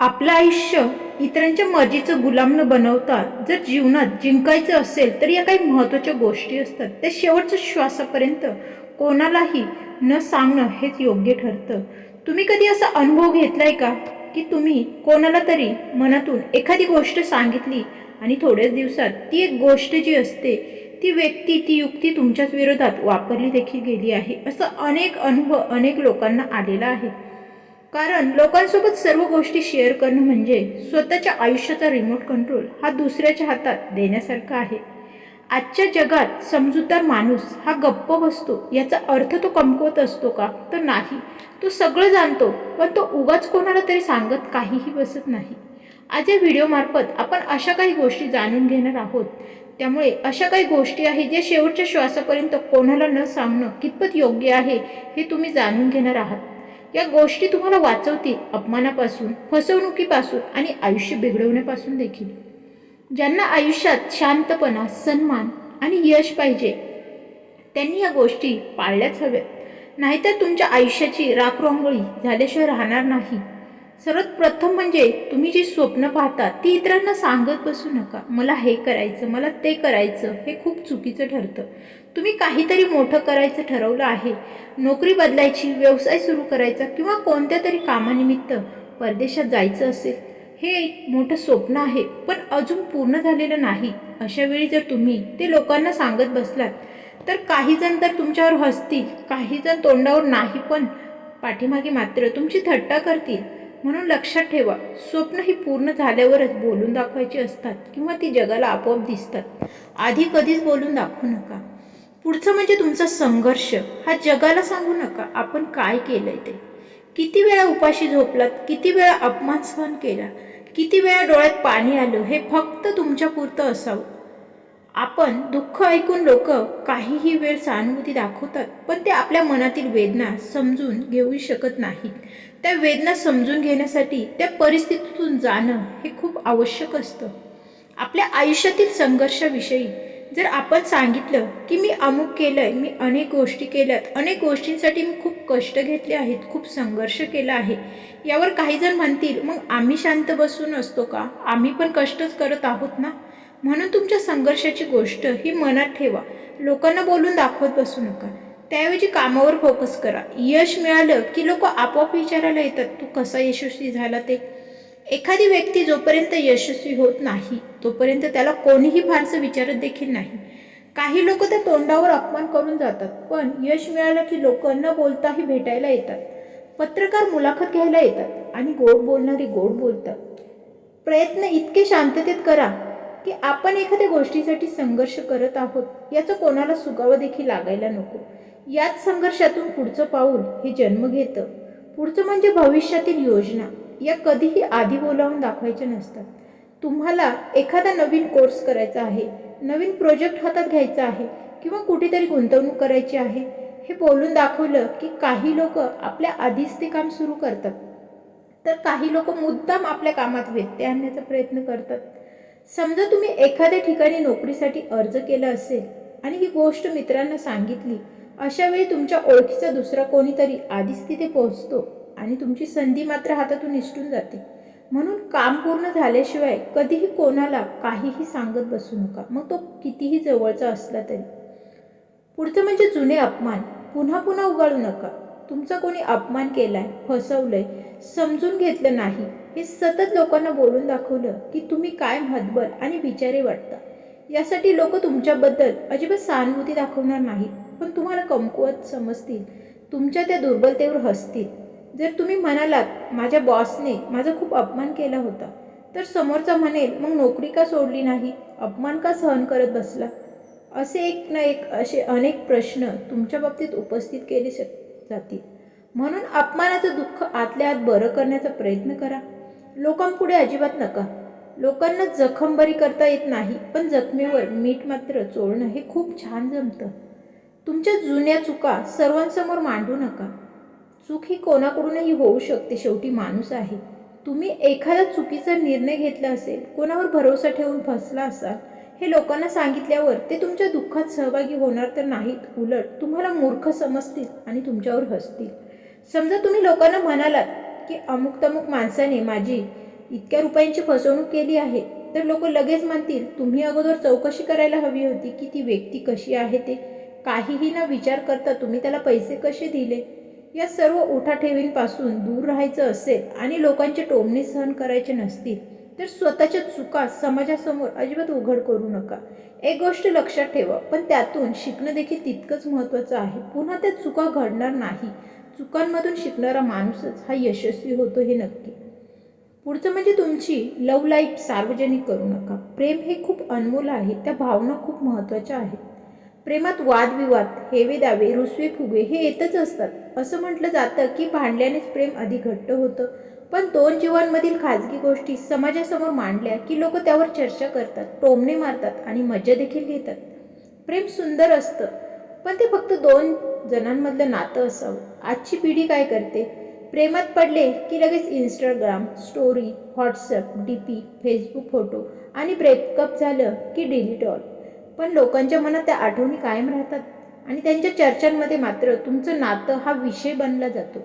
आपलं आयुष्य इतरांच्या मर्जीचं गुलाम न बनवता जर जीवनात जिंकायचं असेल तर या काही महत्त्वाच्या गोष्टी असतात. त्या शेवटच्या श्वासापर्यंत कोणालाही न सांगणं हेच योग्य ठरतं. तुम्ही कधी असा अनुभव घेतलाय का? की तुम्ही कोणाला तरी मनातून एखादी गोष्ट सांगितली आणि थोड्याच दिवसात ती एक गोष्ट जी असते ती व्यक्ती ती युक्ती तुमच्याच विरोधात वापरली देखील गेली आहे. असं अनेक अनुभव अनेक लोकांना आलेला आहे. कारण लोकांसोबत सर्व गोष्टी शेअर करणं म्हणजे स्वतःच्या आयुष्याचा रिमोट कंट्रोल हा दुसऱ्याच्या हातात देण्यासारखा आहे. आजच्या जगात समजूतदार माणूस हा गप्प बसतो याचा अर्थ तो कमकवत असतो का? तर नाही. तो सगळं जाणतो पण तो उगाच कोणाला तरी सांगत काहीही बसत नाही. आज या व्हिडिओमार्फत आपण अशा काही गोष्टी जाणून घेणार आहोत. त्यामुळे अशा काही गोष्टी आहेत ज्या शेवटच्या श्वासापर्यंत कोणाला न सांगणं कितपत योग्य आहे हे तुम्ही जाणून घेणार आहात. या गोष्टी तुम्हाला वाचवतील अपमानापासून फसवणुकीपासून आणि आयुष्य बिघडवण्यापासून देखील. ज्यांना आयुष्यात शांतपणा सन्मान आणि यश पाहिजे त्यांनी या गोष्टी पाळल्याच हव्यात. नाहीतर तुमच्या आयुष्याची राखरोंगळी झाल्याशिवाय राहणार नाही. सर्वात प्रथम म्हणजे तुम्ही जी स्वप्न पाहता ती इतरांना सांगत बसू नका. मला हे करायचं मला ते करायचं हे खूप चुकीचं ठरतं. तुम्ही काहीतरी मोठं करायचं ठरवलं आहे. नोकरी बदलायची व्यवसाय सुरू करायचा किंवा कोणत्या तरी कामानिमित्त परदेशात जायचं असेल हे एक मोठं स्वप्न आहे पण अजून पूर्ण झालेलं नाही. अशा वेळी जर तुम्ही ते लोकांना सांगत बसलात तर काही जण तर तुमच्यावर हसतील काही जण तोंडावर नाही पण पाठीमागे मात्र तुमची थट्टा करतील. म्हणून लक्षात ठेवा स्वप्न ही पूर्ण झाल्यावरच बोलून दाखवायची असतात किंवा ती जगाला आपोआप दिसतात. आधी कधीच बोलून दाखवू नका. पुढचं म्हणजे तुमचा संघर्ष. हा जगाला सांगू नका. आपण काय केलंय ते? किती वेळा उपाशी झोपलात? किती वेळा अपमान सहन केला? किती वेळा डोळ्यात पाणी आलं? हे फक्त तुमच्या पुरतं असावं. आपण दुःख ऐकून लोक काहीही वेळ सहानुभूती दाखवतात पण ते आपल्या मनातील वेदना समजून घेऊ शकत नाहीत. त्या वेदना समजून घेण्यासाठी त्या परिस्थितीतून जाणं हे खूप आवश्यक असतं. आपल्या आयुष्यातील संघर्षाविषयी जर आपण सांगितलं की मी अमुक केलंय मी अनेक गोष्टी केल्यात अनेक गोष्टींसाठी मी खूप कष्ट घेतले आहेत खूप संघर्ष केला आहे यावर काही जण म्हणतील मग आम्ही शांत बसून असतो का? आम्ही पण कष्टच करत आहोत ना? म्हणून तुमच्या संघर्षाची गोष्ट ही मनात ठेवा. लोकांना बोलून दाखवत बसू नका. त्याऐवजी कामावर फोकस करा. यश मिळालं की लोक आपोआप विचारायला येतात तू कसा यशस्वी झाला ते? एखादी व्यक्ती जोपर्यंत यशस्वी होत नाही तोपर्यंत त्याला कोणीही फारसं विचारत देखील नाही. काही लोक त्या तोंडावर अपमान करून जातात पण यश मिळालं की लोक न बोलताही भेटायला येतात. पत्रकार मुलाखत घ्यायला येतात आणि गोड बोलणारी गोड बोलतात. प्रयत्न इतके शांततेत करा की आपण एखाद्या गोष्टीसाठी संघर्ष करत आहोत याचं कोणाला सुगावं देखील लागायला नको. याच संघर्षातून पुढचं पाऊल हे जन्म घेतं. पुढचं म्हणजे भविष्यातील योजना. या कधीही आधी बोलावून दाखवायच्या नसतात. तुम्हाला एखादा नवीन कोर्स करायचा आहे नवीन प्रोजेक्ट हातात घ्यायचा आहे किंवा कुठेतरी गुंतवणूक करायची आहे हे बोलून दाखवलं की काही लोक आपल्या आधीच ते काम सुरू करतात. तर काही लोक मुद्दाम आपल्या कामात व्यत्यय आणण्याचा प्रयत्न करतात. समजा तुम्ही एखाद्या ठिकाणी नोकरीसाठी अर्ज केला असेल आणि ही गोष्ट मित्रांना सांगितली अशा वेळी तुमच्या ओळखीचा दुसरा कोणीतरी आधीच तिथे पोहोचतो. आणि तुमची संधी मात्र हातातून निसटून जाते. म्हणून काम पूर्ण झाल्याशिवाय कधीही कोणाला काहीही सांगत बसू नका. मग तो कितीही जवळचा असला तरी. पुढचं म्हणजे जुने अपमान. पुन्हा पुन्हा उगाळू नका. तुमचा कोणी अपमान केलाय फसवलंय समजून घेतलं नाही हे सतत लोकांना बोलून दाखवलं की तुम्ही काय हतबल आणि बिचारे वाटता. यासाठी लोक तुमच्याबद्दल अजिबात सहानुभूती दाखवणार नाही पण तुम्हाला कमकुवत समजतील. तुमच्या त्या दुर्बलतेवर हसतील. जर तुम्ही म्हणालात माझ्या बॉसने माझा खूप अपमान केला होता तर समोरचा म्हणेल मग नोकरी का सोडली नाही? अपमान का सहन करत बसला? असे एक ना एक असे अनेक प्रश्न तुमच्या बाबतीत उपस्थित केले शक जातील. म्हणून अपमानाचं दुःख आतल्या आत बरं करण्याचा प्रयत्न करा. लोकांपुढे अजिबात नका. लोकांना जखमबरी करता येत नाही पण जखमेवर मीठ मात्र चोळणं हे खूप छान जमतं. तुमच्या जुन्या चुका सर्वांसमोर मांडू नका. चूक ही कोणाकडूनही होऊ शकते शेवटी माणूस आहे. तुम्ही एखादा चुकीचा निर्णय घेतला असेल कोणावर भरोसा ठेवून फसला असाल हे लोकांना सांगितल्यावर ते तुमच्या दुःखात सहभागी होणार तर नाहीत उलट तुम्हाला मूर्ख समजतील आणि तुमच्यावर हसतील. समजा तुम्ही लोकांना म्हणालात की अमुक तमुक माणसाने माझी इतक्या रुपयांची फसवणूक केली आहे तर लोक लगेच म्हणतील तुम्ही अगोदर चौकशी करायला हवी होती की ती व्यक्ती कशी आहे ते? काहीही न विचार करता तुम्ही त्याला पैसे कसे दिले? या सर्व उठाठेवींपासून दूर राहायचं असेल आणि लोकांचे टोमणे सहन करायचे नसतील तर स्वतःच्या चुका समाजासमोर अजिबात उघड करू नका. एक गोष्ट लक्षात ठेवा पण त्यातून शिकणं देखील तितकंच महत्त्वाचं आहे. पुन्हा त्या चुका घडणार नाही. चुकांमधून शिकणारा माणूसच हा यशस्वी होतो हे नक्की. पुढचं म्हणजे तुमची लव लाईफ सार्वजनिक करू नका. प्रेम हे खूप अनमोल आहे त्या भावना खूप महत्त्वाच्या आहेत. प्रेमात वादविवाद हेवे दावे रुसवे फुगे हे येतच असतात. असं म्हटलं जातं की भांडल्यानेच प्रेम अधिक घट्ट होतं. पण दोन जीवांमधील खाजगी गोष्टी समाजासमोर मांडल्या की लोक त्यावर चर्चा करतात टोमणे मारतात आणि मजा देखील घेतात. प्रेम सुंदर असतं पण ते फक्त दोन जणांमधलं नातं असावं. आजची पिढी काय करते? प्रेमात पडले की लगेच Instagram story WhatsApp D P Facebook photo आणि ब्रेकअप झालं की डिलीट ऑल पण लोकांच्या मनात त्या आठवणी कायम राहतात. आणि त्यांच्या चर्चांमध्ये मात्र तुमचं नातं हा विषय बनला जातो.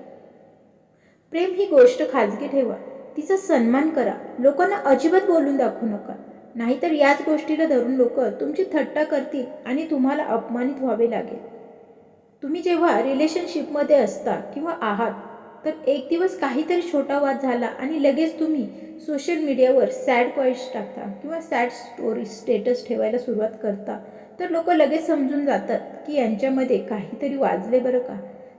प्रेम ही गोष्ट खाजगी ठेवा तिचा सन्मान करा लोकांना अजिबात बोलून दाखवू नका. नाहीतर याच गोष्टीला धरून लोक तुमची थट्टा करतील आणि तुम्हाला अपमानित व्हावे लागेल. तुम्ही जेव्हा रिलेशनशिपमध्ये असता किंवा आहात तर एक दिवस काहीतरी छोटा वाद झाला आणि लगेच तुम्ही सोशल मीडियावर सॅड क्वाईट्स टाकता किंवा सॅड स्टोरी स्टेटस ठेवायला सुरुवात करता. तर लोक लगेच समजून जातात की यांच्यामध्ये काहीतरी वाजले बरं का?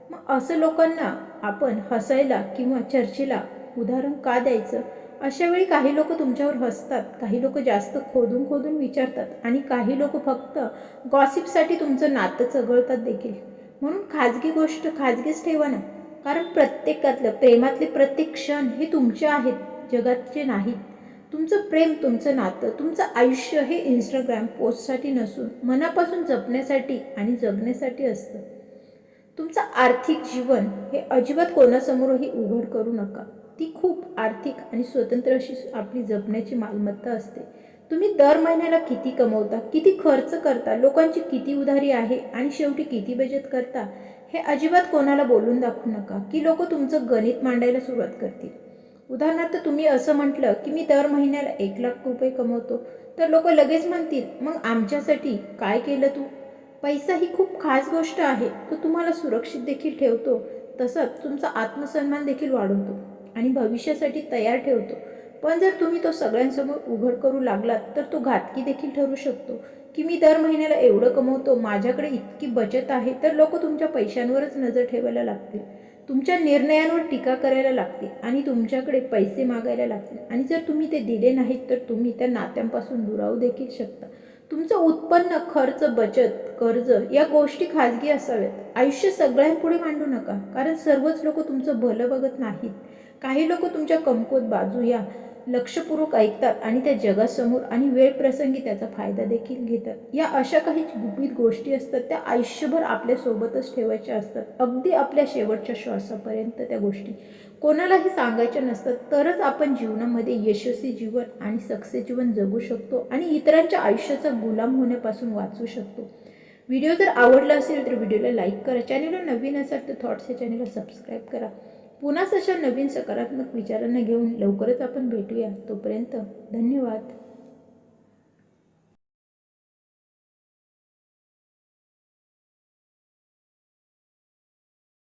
मग असं लोकांना आपण हसायला किंवा चर्चेला उदाहरण का द्यायचं? अशा वेळी काही लोक तुमच्यावर हसतात काही लोक जास्त खोदून खोदून विचारतात आणि काही लोक फक्त गॉसिपसाठी तुमचं नातं चघळतात देखील. म्हणून खाजगी गोष्ट खाजगीच ठेवा ना. कारण प्रत्येकातलं प्रेमातले प्रत्येक क्षण हे तुमचे आहेत जगातचे नाहीत. तुमचं प्रेम तुमचं नातं तुमचं आयुष्य हे इंस्टाग्राम पोस्टसाठी नसून मनापासून जपण्यासाठी आणि जगण्यासाठी असतं. तुमचं आर्थिक जीवन हे अजिबात कोणासमोरही उघड करू नका. ती खूप आर्थिक आणि स्वतंत्र अशी आपली जपण्याची मालमत्ता असते. तुम्ही दर महिन्याला किती कमवता किती खर्च करता लोकांची किती उधारी आहे आणि शेवटी किती बचत करता हे अजिबात कोणाला बोलून दाखवू नका की लोक तुमचं गणित मांडायला सुरुवात करतील. उदाहरणार्थ तुम्ही असं म्हटलं की मी दर महिन्याला एक लाख रुपये कमवतो. तर लोक लगेच म्हणतील मग आमच्यासाठी काय केलं तू? पैसा ही खूप खास गोष्ट आहे. तो तुम्हाला सुरक्षित देखील ठेवतो. तसंच तुमचा आत्मसन्मान देखील वाढवतो आणि भविष्यासाठी तयार ठेवतो. पण जर तुम्ही तो सगळ्यांसमोर उघड करू लागलात तर तो घातकी देखील ठरू शकतो. की मी दर महिन्याला एवढं कमवतो माझ्याकडे इतकी बचत आहे तर लोक तुमच्या पैशांवरच नजर ठेवायला लागतील. तुमच्या निर्णयांवर टीका करायला लागतील आणि तुमच्याकडे पैसे मागायला लागतील. आणि जर तुम्ही ते दिले नाहीत तर तुम्ही त्या नात्यांपासून दुरावू देखील शकता. तुमचं उत्पन्न खर्च बचत कर्ज या गोष्टी खाजगी असाव्यात. आयुष्य सगळ्यांपुढे मांडू नका कारण सर्वच लोक तुमचं भलं बघत नाहीत. काही लोक तुमच्या कमकुवत बाजू या. लक्षपूर्वक ऐकतात आणि त्या जगासमोर आणि वेळ प्रसंगी त्याचा फायदा देखील घेतात. या अशा काही गुपित गोष्टी असतात त्या आयुष्यभर आपल्यासोबतच ठेवायच्या असतात. अगदी आपल्या शेवटच्या श्वासापर्यंत त्या गोष्टी. कोणालाही सांगायच्या नसतात तरच आपण जीवनामध्ये यशस्वी जीवन आणि सक्सेस जीवन जगू शकतो आणि इतरांच्या आयुष्याचा गुलाम होण्यापासून वाचू शकतो. व्हिडिओ जर आवडला असेल तर व्हिडिओला लाईक करा. चॅनेलला नवीन असाल तर थॉट्स या चॅनेलला सबस्क्राईब करा. पुन्हाच अशा नवीन सकारात्मक विचारांना घेऊन लवकरच आपण भेटूया. तोपर्यंत धन्यवाद.